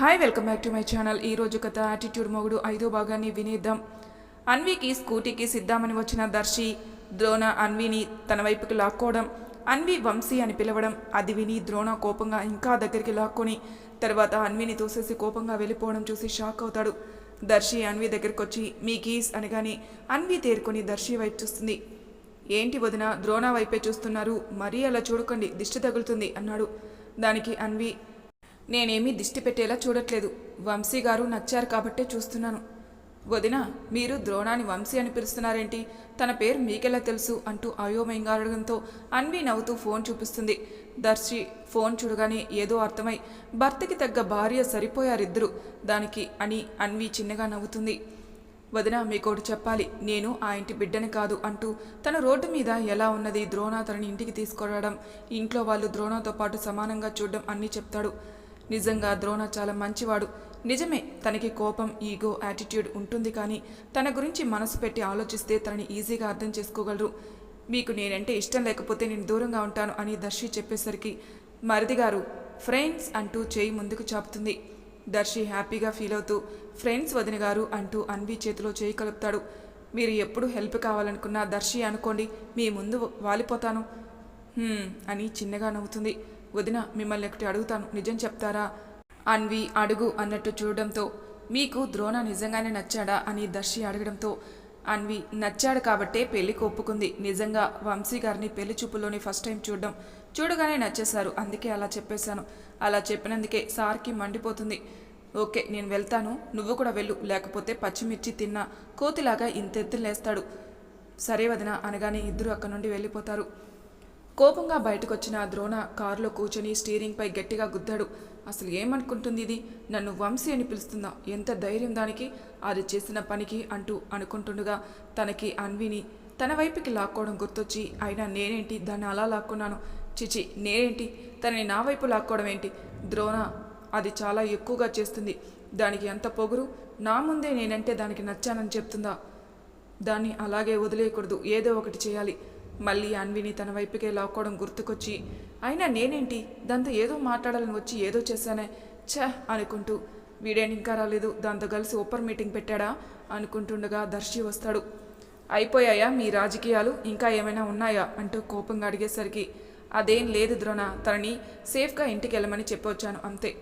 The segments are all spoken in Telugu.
Hi welcome back to my channel ఈ రోజు కథ యాటిట్యూడ్ మొగుడు ఐదో భాగాన్ని వినేద్దాం. అన్వికి స్కూటీకి సిద్ధామని వచ్చిన దర్శి ద్రోణ అన్విని తన వైపుకి లాక్కోవడం అన్వి వంశీ అని పిలవడం అది విని ద్రోణ కోపంగా ఇంకా దగ్గరికి లాక్కొని తర్వాత అన్విని తోసేసి కోపంగా వెళ్ళిపోవడం చూసి షాక్ అవుతాడు. దర్శి అన్వి దగ్గరికి వచ్చి మీ కీస్ అనగానే అన్వి తేరుకొని దర్శి వైపు చూస్తుంది. ఏంటి వదిన ద్రోణ వైపే చూస్తున్నారు మరీ అలా చూడకండి దిష్టి తగులుతుంది అన్నాడు. దానికి అన్వి నేనేమీ దిష్టి పెట్టేలా చూడట్లేదు. వంశీ గారు నచ్చారు కాబట్టే చూస్తున్నాను. వదిన మీరు ద్రోణాన్ని వంశీ అని పిలుస్తున్నారేంటి? తన పేరు మీకెలా తెలుసు? అంటూ అయోమయంగా అడగడంతో అన్వి నవ్వుతూ ఫోన్ చూపిస్తుంది. దర్శి ఫోన్ చూడగానే ఏదో అర్థమై భర్తకి తగ్గ భార్య సరిపోయారిద్దరు. దానికి అని అన్వి చిన్నగా నవ్వుతుంది. వదిన మీకోటి చెప్పాలి. నేను ఆ ఇంటి బిడ్డని కాదు అంటూ తన రోడ్డు మీద ఎలా ఉన్నది ద్రోణ తనని ఇంటికి తీసుకురావడం ఇంట్లో వాళ్ళు ద్రోణతో పాటు సమానంగా చూడడం అన్నీ చెప్తాడు. నిజంగా ద్రోణ చాలా మంచివాడు. నిజమే తనకి కోపం ఈగో యాటిట్యూడ్ ఉంటుంది కానీ తన గురించి మనసు పెట్టి ఆలోచిస్తే తనని ఈజీగా అర్థం చేసుకోగలరు. మీకు నేనంటే ఇష్టం లేకపోతే నేను దూరంగా ఉంటాను అని దర్శి చెప్పేసరికి మరిది గారు ఫ్రెండ్స్ అంటూ చేయి ముందుకు చాపుతుంది. దర్శి హ్యాపీగా ఫీల్ అవుతూ ఫ్రెండ్స్ వదిన గారు అంటూ అన్వి చేతిలో చేయి కలుపుతాడు. మీరు ఎప్పుడు హెల్ప్ కావాలనుకున్నా దర్శి అనుకోండి మీ ముందు వాలిపోతాను. అని చిన్నగా నవ్వుతుంది. వదిన మిమ్మల్ని ఒకటి అడుగుతాను. నిజం చెప్తారా? అన్వి అడుగు అన్నట్టు చూడడంతో మీకు ద్రోణ నిజంగానే నచ్చాడా అని దర్శి అడగడంతో అన్వి నచ్చాడు కాబట్టే పెళ్ళికి ఒప్పుకుంది. నిజంగా వంశీ గారిని పెళ్ళి చూపులోని ఫస్ట్ టైం చూడడం చూడగానే నచ్చేశారు. అందుకే అలా చెప్పేశాను. అలా చెప్పినందుకే సార్కి మండిపోతుంది. ఓకే నేను వెళ్తాను. నువ్వు కూడా వెళ్ళు. లేకపోతే పచ్చిమిర్చి తిన్న కోతిలాగా ఇంతెత్తులు లేస్తాడు. సరే వదిన అనగానే ఇద్దరు అక్కడి నుండి వెళ్ళిపోతారు. కోపంగా బయటకొచ్చిన ద్రోణ కారులో కూర్చొని స్టీరింగ్ పై గట్టిగా గుద్దాడు. అసలు ఏమనుకుంటుంది ఇది? నన్ను వంశీ అని పిలుస్తుందా? ఎంత ధైర్యం దానికి? అది చేసిన పనికి అంటూ అనుకుంటుండగా తనకి అన్విని తన వైపుకి లాక్కోవడం గుర్తొచ్చి అయినా నేనేంటి? దాన్ని అలా లాక్కున్నాను. చిచి నేనేంటి? తనని నా వైపు లాక్కోవడం ఏంటి? ద్రోణ అది చాలా ఎక్కువగా చేస్తుంది. దానికి ఎంత పొగురు? నా ముందే నేనంటే దానికి నచ్చానని చెప్తుందా? దాన్ని అలాగే వదిలేయకూడదు. ఏదో ఒకటి చేయాలి. మళ్ళీ అన్విని తన వైపుకే లాక్కోవడం గుర్తుకొచ్చి అయినా నేనేంటి? దాంతో ఏదో మాట్లాడాలని వచ్చి ఏదో చేశానే ఛ అనుకుంటూ వీడేని ఇంకా రాలేదు? దాంతో కలిసి ఓపర్ మీటింగ్ పెట్టాడా? అనుకుంటుండగా దర్శి వస్తాడు. అయిపోయాయా మీ రాజకీయాలు? ఇంకా ఏమైనా ఉన్నాయా? అంటూ కోపంగా అడిగేసరికి అదేం లేదు ద్రోణ తనని సేఫ్గా ఇంటికి వెళ్ళమని చెప్పొచ్చాను అంతే.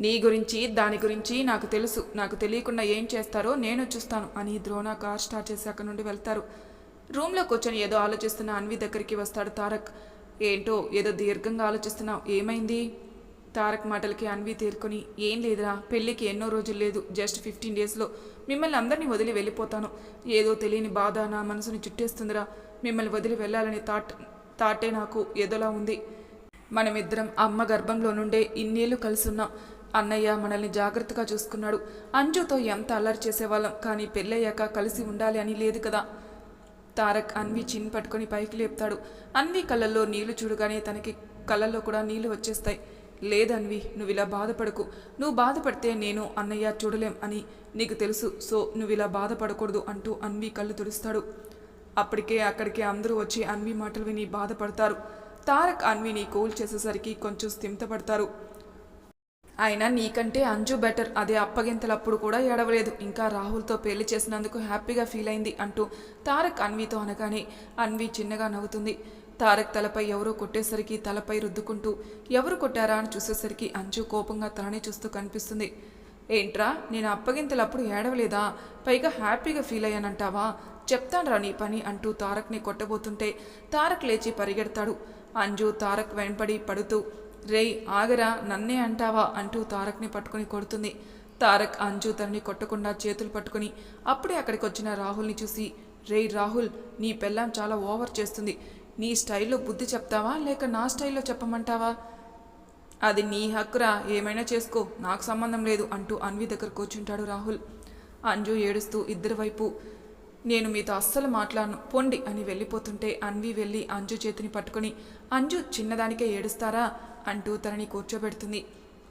నీ గురించి దాని గురించి నాకు తెలుసు. నాకు తెలియకుండా ఏం చేస్తారో నేను చూస్తాను అని ద్రోణ కార్ స్టార్ట్ చేసి అక్కడి నుండి వెళ్తారు. రూమ్లో కూర్చొని ఏదో ఆలోచిస్తున్న అన్వి దగ్గరికి వస్తాడు తారక్. ఏంటో ఏదో దీర్ఘంగా ఆలోచిస్తున్నావు ఏమైంది? తారక్ మాటలకి అన్వి తేరుకొని ఏం లేదురా పెళ్ళికి ఎన్నో రోజులు లేదు జస్ట్ ఫిఫ్టీన్ డేస్లో మిమ్మల్ని అందరినీ వదిలి వెళ్ళిపోతాను. ఏదో తెలియని బాధ నా మనసుని చుట్టేస్తుందిరా మిమ్మల్ని వదిలి వెళ్ళాలని థాట్ థాటే నాకు ఏదోలా ఉంది. మనమిద్దరం అమ్మ గర్భంలో నుండే ఇన్నేళ్ళు కలుసున్నాం. అన్నయ్య మనల్ని జాగ్రత్తగా చూసుకున్నాడు. అంజుతో ఎంత అల్లరి చేసేవాళ్ళం కానీ పెళ్ళయ్యాక కలిసి ఉండాలి అని లేదు కదా. తారక్ అన్వి చిన్ పట్టుకొని పైకి లేపుతాడు. అన్వి కళ్ళల్లో నీళ్ళు చూడగానే తనకి కళ్ళల్లో కూడా నీళ్ళు వచ్చేస్తాయి. లేదన్వి నువ్వు ఇలా బాధపడకు. నువ్వు బాధపడితే నేను అన్నయ్య చూడలేం అని నీకు తెలుసు. సో నువ్వు ఇలా బాధపడకూడదు అంటూ అన్వి కళ్ళు తుడుస్తాడు. అప్పటికే అక్కడికి అందరూ వచ్చి అన్వి మాటలు విని బాధపడతారు. తారక్ అన్విని కూల్ చేసేసరికి కొంచెం స్థిమితపడతారు. అయినా నీకంటే అంజు బెటర్. అదే అప్పగింతలప్పుడు కూడా ఏడవలేదు. ఇంకా రాహుల్తో పెళ్ళి చేసినందుకు హ్యాపీగా ఫీల్ అయింది అంటూ తారక్ అన్వితో అనగానే అన్వి చిన్నగా నవ్వుతుంది. తారక్ తలపై ఎవరో కొట్టేసరికి తలపై రుద్దుకుంటూ ఎవరు కొట్టారా అని చూసేసరికి అంజు కోపంగా తననే చూస్తూ కనిపిస్తుంది. ఏంట్రా నేను అప్పగింతలప్పుడు ఏడవలేదా? పైగా హ్యాపీగా ఫీల్ అయ్యానంటావా? చెప్తాన్రా నీ పని అంటూ తారక్ని కొట్టబోతుంటే తారక్ లేచి పరిగెడతాడు. అంజు తారక్ వెంపడి పడుతూ రేయ్ ఆగరా నన్నే అంటావా? అంటూ తారక్ని పట్టుకుని కొడుతుంది. తారక్ అంజు తనని కొట్టకుండా చేతులు పట్టుకుని అప్పుడే అక్కడికి వచ్చిన రాహుల్ని చూసి రేయ్ రాహుల్ నీ పెళ్ళాం చాలా ఓవర్ చేస్తుంది. నీ స్టైల్లో బుద్ధి చెప్తావా? లేక నా స్టైల్లో చెప్పమంటావా? అది నీ హక్కురా ఏమైనా చేసుకో నాకు సంబంధం లేదు అంటూ అన్వి దగ్గర కూర్చుంటాడు రాహుల్. అంజు ఏడుస్తూ ఇద్దరి వైపు నేను మీతో అస్సలు మాట్లాడను. పొండి అని వెళ్ళిపోతుంటే అన్వి వెళ్ళి అంజు చేతిని పట్టుకుని అంజు చిన్నదానికే ఏడుస్తారా? అంటూ తనని కూర్చోబెడుతుంది.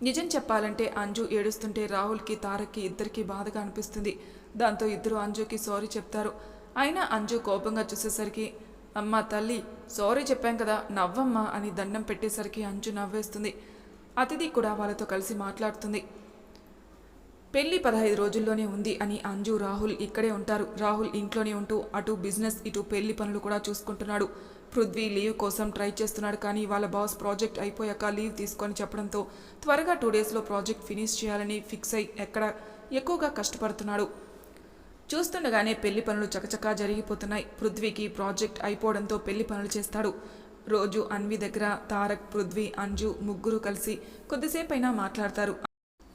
నిజం చెప్పాలంటే అంజు ఏడుస్తుంటే రాహుల్కి తారక్కి ఇద్దరికి బాధగా అనిపిస్తుంది. దాంతో ఇద్దరు అంజుకి సారీ చెప్తారు. అయినా అంజు కోపంగా చూసేసరికి అమ్మా తల్లి సారీ చెప్పాం కదా నవ్వమ్మా అని దండం పెట్టేసరికి అంజు నవ్వేస్తుంది. అతిథి కూడా వాళ్ళతో కలిసి మాట్లాడుతుంది. పెళ్ళి పదహైదు రోజుల్లోనే ఉంది అని అంజు రాహుల్ ఇక్కడే ఉంటారు. రాహుల్ ఇంట్లోనే ఉంటూ అటు బిజినెస్ ఇటు పెళ్ళి పనులు కూడా చూసుకుంటున్నాడు. పృథ్వీ లీవ్ కోసం ట్రై చేస్తున్నాడు కానీ వాళ్ళ బాస్ ప్రాజెక్ట్ అయిపోయాక లీవ్ తీసుకొని చెప్పడంతో త్వరగా టూ డేస్లో ప్రాజెక్ట్ ఫినిష్ చేయాలని ఫిక్స్ అయి ఎక్కడ ఎక్కువగా కష్టపడుతున్నాడు. చూస్తుండగానే పెళ్ళి పనులు చకచకా జరిగిపోతున్నాయి. పృథ్వీకి ప్రాజెక్ట్ అయిపోవడంతో పెళ్ళి పనులు చేస్తాడు. రోజు అన్వి దగ్గర తారక్ పృథ్వీ అంజు ముగ్గురు కలిసి కొద్దిసేపైనా మాట్లాడతారు.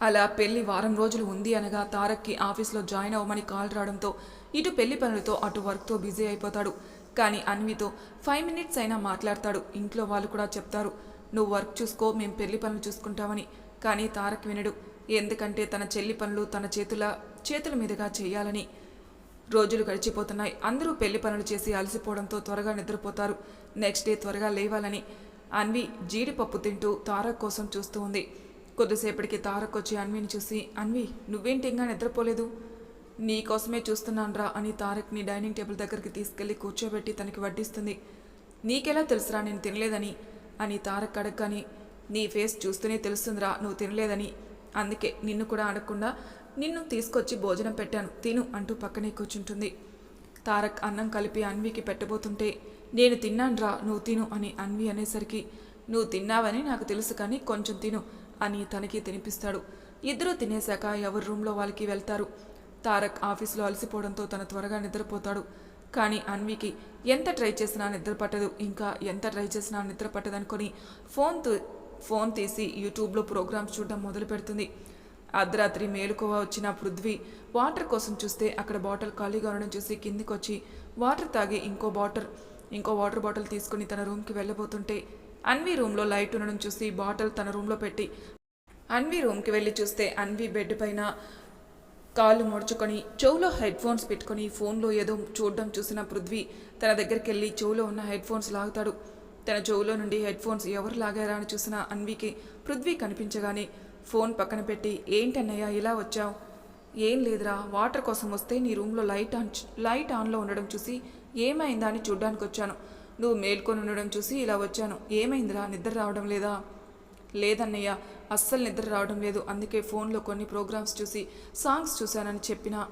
అలా పెళ్ళి వారం రోజులు ఉంది అనగా తారక్కి ఆఫీస్లో జాయిన్ అవ్వమని కాల్ రావడంతో ఇటు పెళ్ళి పనులతో అటు వర్క్తో బిజీ అయిపోతాడు. కానీ అన్వితో ఫైవ్ మినిట్స్ అయినా మాట్లాడతాడు. ఇంట్లో వాళ్ళు కూడా చెప్తారు నువ్వు వర్క్ చూసుకో మేము పెళ్ళి పనులు చూసుకుంటామని. కానీ తారక్ వినడు. ఎందుకంటే తన చెల్లి పనులు తన చేతుల చేతుల మీదుగా చేయాలని రోజులు గడిచిపోతున్నాయి. అందరూ పెళ్ళి పనులు చేసి అలసిపోవడంతో త్వరగా నిద్రపోతారు. నెక్స్ట్ డే త్వరగా లేవాలని అన్వి జీడిపప్పు తింటూ తారక్ కోసం చూస్తూ ఉంది. కొద్దిసేపటికి తారక్ వచ్చి అన్విని చూసి అన్వి నువ్వేంటి ఇంకా నిద్రపోలేదు? నీ కోసమే చూస్తున్నాన్రా అని తారక్ని డైనింగ్ టేబుల్ దగ్గరికి తీసుకెళ్ళి కూర్చోబెట్టి తనకి వడ్డిస్తుంది. నీకెలా తెలుసురా నేను తినలేదని? అని తారక్ అడగని నీ ఫేస్ చూస్తూనే తెలుస్తుందిరా నువ్వు తినలేదని. అందుకే నిన్ను కూడా అడగకుండా నిన్ను తీసుకొచ్చి భోజనం పెట్టాను తిను అంటూ పక్కనే కూర్చుంటుంది. తారక్ అన్నం కలిపి అన్వికి పెట్టబోతుంటే నేను తిన్నాన్రా నువ్వు తిను అని అన్వి అనేసరికి నువ్వు తిన్నావని నాకు తెలుసు కానీ కొంచెం తిను అని తనకి తినిపిస్తాడు. ఇద్దరూ తినేశాక ఎవరి రూమ్లో వాళ్ళకి వెళ్తారు. తారక్ ఆఫీస్లో అలసిపోవడంతో తన త్వరగా నిద్రపోతాడు. కానీ అన్వికి ఎంత ట్రై చేసినా నిద్ర పట్టదు. ఇంకా ఎంత ట్రై చేసినా నిద్ర పట్టదనుకొని ఫోన్ ఫోన్ తీసి యూట్యూబ్లో ప్రోగ్రామ్స్ చూడడం మొదలు పెడుతుంది. అర్ధరాత్రి మేలుకోవ వచ్చిన పృథ్వీ వాటర్ కోసం చూస్తే అక్కడ బాటిల్ ఖాళీగా ఉండడం చూసి కిందికొచ్చి వాటర్ తాగి ఇంకో బాటిల్ ఇంకో వాటర్ బాటిల్ తీసుకుని తన రూమ్కి వెళ్ళబోతుంటే అన్వి రూమ్లో లైట్ ఉండడం చూసి బాటిల్ తన రూమ్లో పెట్టి అన్వి రూమ్కి వెళ్ళి చూస్తే అన్వి బెడ్ పైన కాళ్ళు ముడుచుకొని చెవులో హెడ్ ఫోన్స్ పెట్టుకొని ఫోన్లో ఏదో చూడడం చూసిన పృథ్వీ తన దగ్గరికి వెళ్ళి చెవులో ఉన్న హెడ్ ఫోన్స్ లాగుతాడు. తన చెవులో నుండి హెడ్ ఫోన్స్ ఎవరు లాగారా అని చూసిన అన్వికి పృథ్వీ కనిపించగానే ఫోన్ పక్కన పెట్టి ఏంటన్నయ్యా ఇలా వచ్చావు? ఏం లేదురా వాటర్ కోసం వస్తే నీ రూమ్లో లైట్ ఆన్ లైట్ ఆన్లో ఉండడం చూసి ఏమైందా అని చూడ్డానికి వచ్చాను నువ్వు మేల్కొని ఉండడం చూసి ఇలా వచ్చాను. ఏమైందిరా? నిద్ర రావడం లేదా? లేదన్నయ్య అస్సలు నిద్ర రావడం లేదు. అందుకే ఫోన్లో కొన్ని ప్రోగ్రామ్స్ చూసి సాంగ్స్ చూశానని చెప్పిన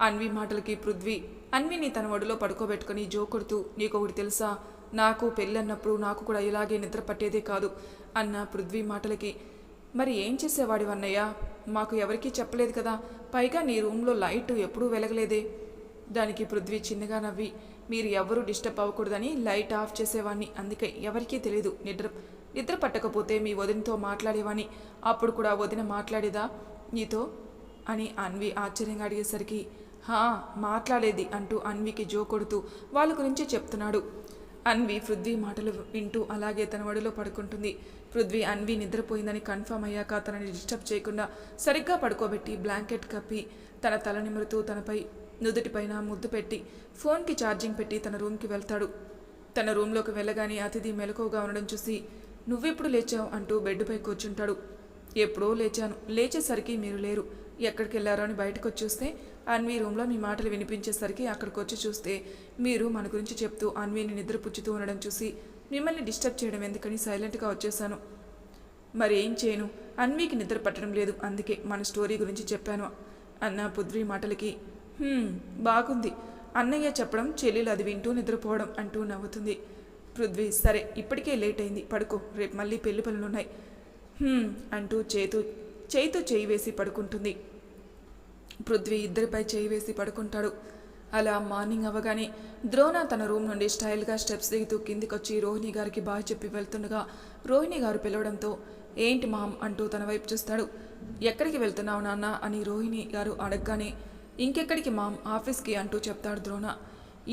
అన్వి మాటలకి పృథ్వీ అన్విని తన ఒడిలో పడుకోబెట్టుకుని జోకొడుతూ నీకొకటి తెలుసా? నాకు పెళ్ళన్నప్పుడు నాకు కూడా ఇలాగే నిద్ర పట్టేదే కాదు అన్న పృథ్వీ మాటలకి. మరి ఏం చేసేవాడి అన్నయ్య? మాకు ఎవరికీ చెప్పలేదు కదా. పైగా నీ రూమ్లో లైట్ ఎప్పుడూ వెలగలేదే? దానికి పృథ్వీ చిన్నగా నవ్వి మీరు ఎవరూ డిస్టర్బ్ అవ్వకూడదని లైట్ ఆఫ్ చేసేవాడిని అందుకే ఎవరికీ తెలియదు నిద్ర నిద్ర పట్టకపోతే మీ వదినతో మాట్లాడేవాని అప్పుడు కూడా వదిన మాట్లాడేదా? నీతో? అని అన్వి ఆశ్చర్యంగా అడిగేసరికి హా మాట్లాడేది అంటూ అన్వికి జో కొడుతూ వాళ్ళ గురించి చెప్తున్నాడు. అన్వి పృథ్వీ మాటలు వింటూ అలాగే తన ఒడిలో పడుకుంటుంది. పృథ్వీ అన్వి నిద్రపోయిందని కన్ఫర్మ్ అయ్యాక తనని డిస్టర్బ్ చేయకుండా సరిగ్గా పడుకోబెట్టి బ్లాంకెట్ కప్పి తన తల నిమురుతూ తనపై నుదుటిపైన ముద్దు పెట్టి ఫోన్కి ఛార్జింగ్ పెట్టి తన రూమ్కి వెళ్తాడు. తన రూమ్లోకి వెళ్ళగానే అతిథి మెలకువగా ఉండడం చూసి నువ్వెప్పుడు లేచావు? అంటూ బెడ్పై కూర్చుంటాడు. ఎప్పుడో లేచాను. లేచేసరికి మీరు లేరు. ఎక్కడికి వెళ్ళారో అని బయటకు వచ్చి చూస్తే అన్వి రూమ్లో మీ మాటలు వినిపించేసరికి అక్కడికి వచ్చి చూస్తే మీరు మన గురించి చెప్తూ అన్విని నిద్రపుచ్చుతూ ఉండడం చూసి మిమ్మల్ని డిస్టర్బ్ చేయడం ఎందుకని సైలెంట్గా వచ్చేసాను మరి ఏం చేయను? అన్వికి నిద్ర పట్టడం లేదు. అందుకే మన స్టోరీ గురించి చెప్పాను. అన్న పుద్రి మాటలకి బాగుంది. అన్నయ్య చెప్పడం చెల్లెలు అది వింటూ నిద్రపోవడం అంటూ నవ్వుతుంది. పృథ్వీ సరే ఇప్పటికే లేట్ అయింది పడుకో రేపు మళ్ళీ పెళ్ళి పనులున్నాయి. ఉన్నాయి అంటూ చేతు చేయితో చేయి వేసి పడుకుంటుంది. పృథ్వీ ఇద్దరిపై చేయి వేసి పడుకుంటాడు. అలా మార్నింగ్ అవ్వగానే ద్రోణ తన రూమ్ నుండి స్టైల్గా స్టెప్స్ దిగుతూ కిందికొచ్చి రోహిణి గారికి బాయ్ చెప్పి వెళ్తుండగా రోహిణి గారు పిలవడంతో ఏంటి మామ్? అంటూ తన వైపు చూస్తాడు. ఎక్కడికి వెళ్తున్నావు నాన్న? అని రోహిణి గారు అడగగానే ఇంకెక్కడికి మామ్ ఆఫీస్కి అంటూ చెప్తాడు ద్రోణ.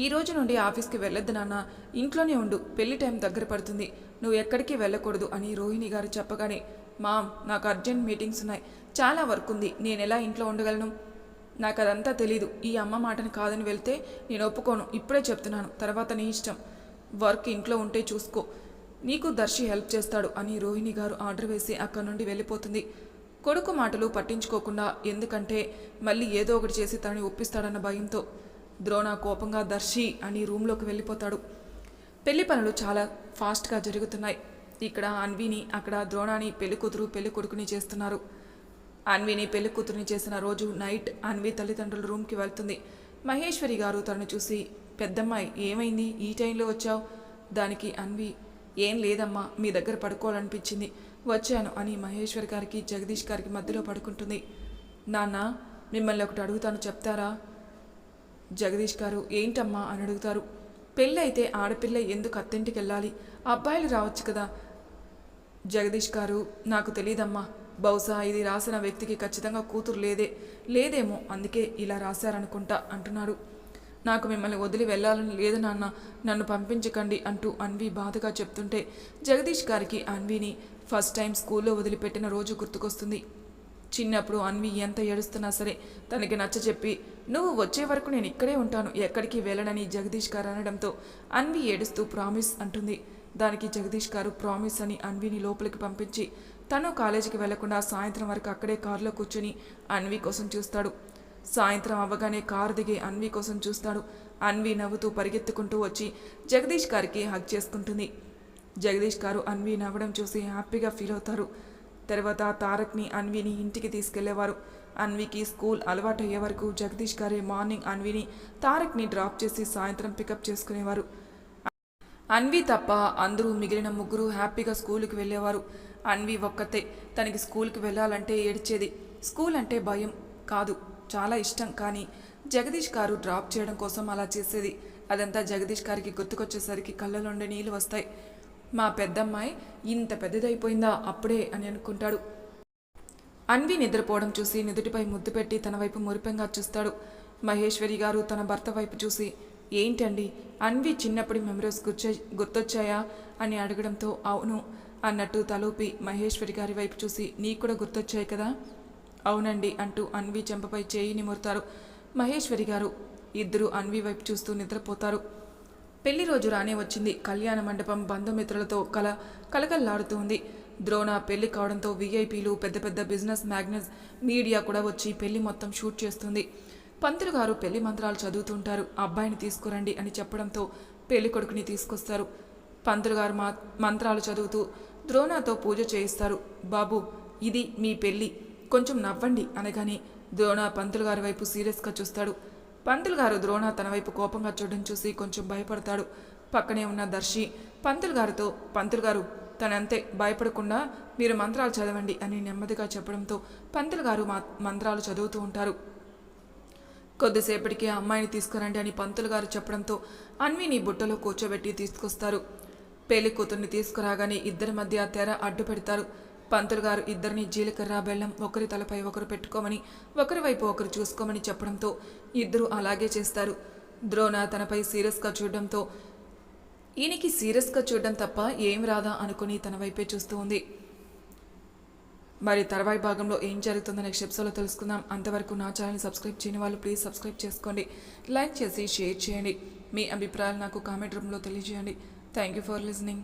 ఈ రోజు నుండి ఆఫీస్కి వెళ్ళొద్దు నాన్న ఇంట్లోనే ఉండు పెళ్ళి టైం దగ్గర పడుతుంది నువ్వు ఎక్కడికి వెళ్ళకూడదు అని రోహిణి గారు చెప్పగానే మామ్ నాకు అర్జెంట్ మీటింగ్స్ ఉన్నాయి చాలా వర్క్ ఉంది నేను ఎలా ఇంట్లో ఉండగలను? నాకు అదంతా తెలీదు ఈ అమ్మ మాటని కాదని వెళ్తే నేను ఒప్పుకోను ఇప్పుడే చెప్తున్నాను తర్వాత నీ ఇష్టం. వర్క్ ఇంట్లో ఉంటే చూసుకో నీకు దర్శి హెల్ప్ చేస్తాడు అని రోహిణి గారు ఆర్డర్ వేసి అక్కడి నుండి వెళ్ళిపోతుంది. కొడుకు మాటలు పట్టించుకోకుండా ఎందుకంటే మళ్ళీ ఏదో ఒకటి చేసి తనని ఒప్పిస్తాడన్న భయంతో ద్రోణ కోపంగా దర్శి అని రూమ్లోకి వెళ్ళిపోతాడు. పెళ్ళి పనులు చాలా ఫాస్ట్గా జరుగుతున్నాయి. ఇక్కడ అన్విని అక్కడ ద్రోణాని పెళ్ళి కూతురు పెళ్ళి కొడుకుని చేస్తున్నారు. అన్విని పెళ్ళి కూతురుని చేసిన రోజు నైట్ అన్వి తల్లిదండ్రుల రూమ్కి వెళ్తుంది. మహేశ్వరి గారు తనను చూసి పెద్దమ్మాయి ఏమైంది? ఈ టైంలో వచ్చావు? దానికి అన్వి ఏం లేదమ్మా మీ దగ్గర పడుకోవాలనిపించింది. వచ్చాను అని మహేశ్వరి గారికి జగదీష్ గారికి మధ్యలో పడుకుంటుంది. నాన్న మిమ్మల్ని ఒకటి అడుగుతాను చెప్తారా? జగదీష్ గారు ఏంటమ్మా? అని అడుగుతారు. పెళ్ళి అయితే ఆడపిల్ల ఎందుకు అత్తింటికి వెళ్ళాలి? అబ్బాయిలు రావచ్చు కదా. జగదీష్ గారు నాకు తెలియదమ్మా బహుశా ఇది రాసిన వ్యక్తికి ఖచ్చితంగా కూతురు లేదే. లేదేమో అందుకే ఇలా రాశారనుకుంటా అంటున్నాడు. నాకు మిమ్మల్ని వదిలి వెళ్ళాలని లేదు నాన్న. నన్ను పంపించకండి అంటూ అన్వి బాధగా చెప్తుంటే జగదీష్ గారికి అన్విని ఫస్ట్ టైం స్కూల్లో వదిలిపెట్టిన రోజు గుర్తుకొస్తుంది. చిన్నప్పుడు అన్వి ఎంత ఏడుస్తున్నా సరే తనకి నచ్చ చెప్పి నువ్వు వచ్చే వరకు నేను ఇక్కడే ఉంటాను ఎక్కడికి వెళ్ళనని జగదీష్ గారు అనడంతో అన్వి ఏడుస్తూ ప్రామిస్ అంటుంది. దానికి జగదీష్ గారు ప్రామిస్ అని అన్విని లోపలికి పంపించి తను కాలేజీకి వెళ్ళకుండా సాయంత్రం వరకు అక్కడే కారులో కూర్చుని అన్వి కోసం చూస్తాడు. సాయంత్రం అవ్వగానే కారు దిగి అన్వి కోసం చూస్తాడు. అన్వి నవ్వుతూ పరిగెత్తుకుంటూ వచ్చి జగదీష్ గారికి హగ్ చేసుకుంటుంది. జగదీష్ గారు అన్వి నవ్వడం చూసి హ్యాపీగా ఫీల్ అవుతారు. తర్వాత తారక్ని అన్విని ఇంటికి తీసుకెళ్ళేవారు. అన్వికి స్కూల్ అలవాటు అయ్యే వరకు జగదీష్ గారే మార్నింగ్ అన్విని తారక్ని డ్రాప్ చేసి సాయంత్రం పికప్ చేసుకునేవారు. అన్వి తప్ప అందరూ మిగిలిన ముగ్గురు హ్యాపీగా స్కూల్కి వెళ్ళేవారు. అన్వి ఒక్కతే తనకి స్కూల్కి వెళ్ళాలంటే ఏడ్చేది. స్కూల్ అంటే భయం కాదు. చాలా ఇష్టం. కానీ జగదీష్ గారు డ్రాప్ చేయడం కోసం అలా చేసేది. అదంతా జగదీష్ గారికి గుర్తుకొచ్చేసరికి కళ్ళలోండి నీళ్ళు వస్తాయి. మా పెద్దమ్మాయి ఇంత పెద్దదైపోయిందా? అప్పుడే అని అనుకుంటాడు. అన్వి నిద్రపోవడం చూసి నిదుటిపై ముద్దు పెట్టి తన వైపు మురిపెంగా చూస్తాడు. మహేశ్వరి గారు తన భర్త వైపు చూసి ఏంటండి? అన్వి చిన్నప్పటి మెమరీస్ గుర్చే గుర్తొచ్చాయా? అని అడగడంతో అవును అన్నట్టు తలూపి మహేశ్వరి గారి వైపు చూసి నీకు కూడా గుర్తొచ్చాయి కదా? అవునండి అంటూ అన్వి చెంపపై చేయి నిమురుతారు. మహేశ్వరి గారు ఇద్దరు అన్వి వైపు చూస్తూ నిద్రపోతారు. పెళ్ళి రోజు రానే వచ్చింది. కళ్యాణ మండపం బంధుమిత్రులతో కల కలకల్లాడుతూ ఉంది. ద్రోణ పెళ్ళి కావడంతో వీఐపీలు పెద్ద పెద్ద బిజినెస్ మ్యాగ్నెస్ మీడియా కూడా వచ్చి పెళ్ళి మొత్తం షూట్ చేస్తుంది. పంతులు గారు పెళ్ళి మంత్రాలు చదువుతుంటారు. అబ్బాయిని తీసుకురండి అని చెప్పడంతో పెళ్ళి కొడుకుని తీసుకొస్తారు. పంతులు గారు మా మంత్రాలు చదువుతూ ద్రోణతో పూజ చేయిస్తారు. బాబు ఇది మీ పెళ్ళి. కొంచెం నవ్వండి అనగానే ద్రోణ పంతులు గారి వైపు సీరియస్గా చూస్తాడు. పంతులు గారు ద్రోణ తన వైపు కోపంగా చూడడం చూసి కొంచెం భయపడతాడు. పక్కనే ఉన్న దర్శి పంతులు గారితో పంతులు గారు తనంతే భయపడకుండా మీరు మంత్రాలు చదవండి అని నెమ్మదిగా చెప్పడంతో పంతులు గారు మా మంత్రాలు చదువుతూ ఉంటారు. కొద్దిసేపటికి ఆ అమ్మాయిని తీసుకురండి అని పంతులు గారు చెప్పడంతో అన్విని బుట్టలో కూర్చోబెట్టి తీసుకొస్తారు. పెళ్ళి కూతుర్ని తీసుకురాగానే ఇద్దరి మధ్య తెర అడ్డు పెడతారు పంతులు గారు ఇద్దరిని జీలకర్ర బెల్లం ఒకరి తలపై ఒకరు పెట్టుకోమని ఒకరి వైపు ఒకరు చూసుకోమని చెప్పడంతో ఇద్దరు అలాగే చేస్తారు. ద్రోణ తనపై సీరియస్గా చూడడంతో ఈయనకి సీరియస్గా చూడడం తప్ప ఏం రాదా అనుకుని తన వైపే చూస్తూ ఉంది. మరి తర్వాయి భాగంలో ఏం జరుగుతుందో నెక్స్ట్ ఎపిసోడ్లో తెలుసుకుందాం. అంతవరకు నా ఛానల్ని సబ్స్క్రైబ్ చేయని వాళ్ళు ప్లీజ్ సబ్స్క్రైబ్ చేసుకోండి. లైక్ చేసి షేర్ చేయండి. మీ అభిప్రాయాలు నాకు కామెంట్ రూమ్లో తెలియజేయండి. Thank you for listening.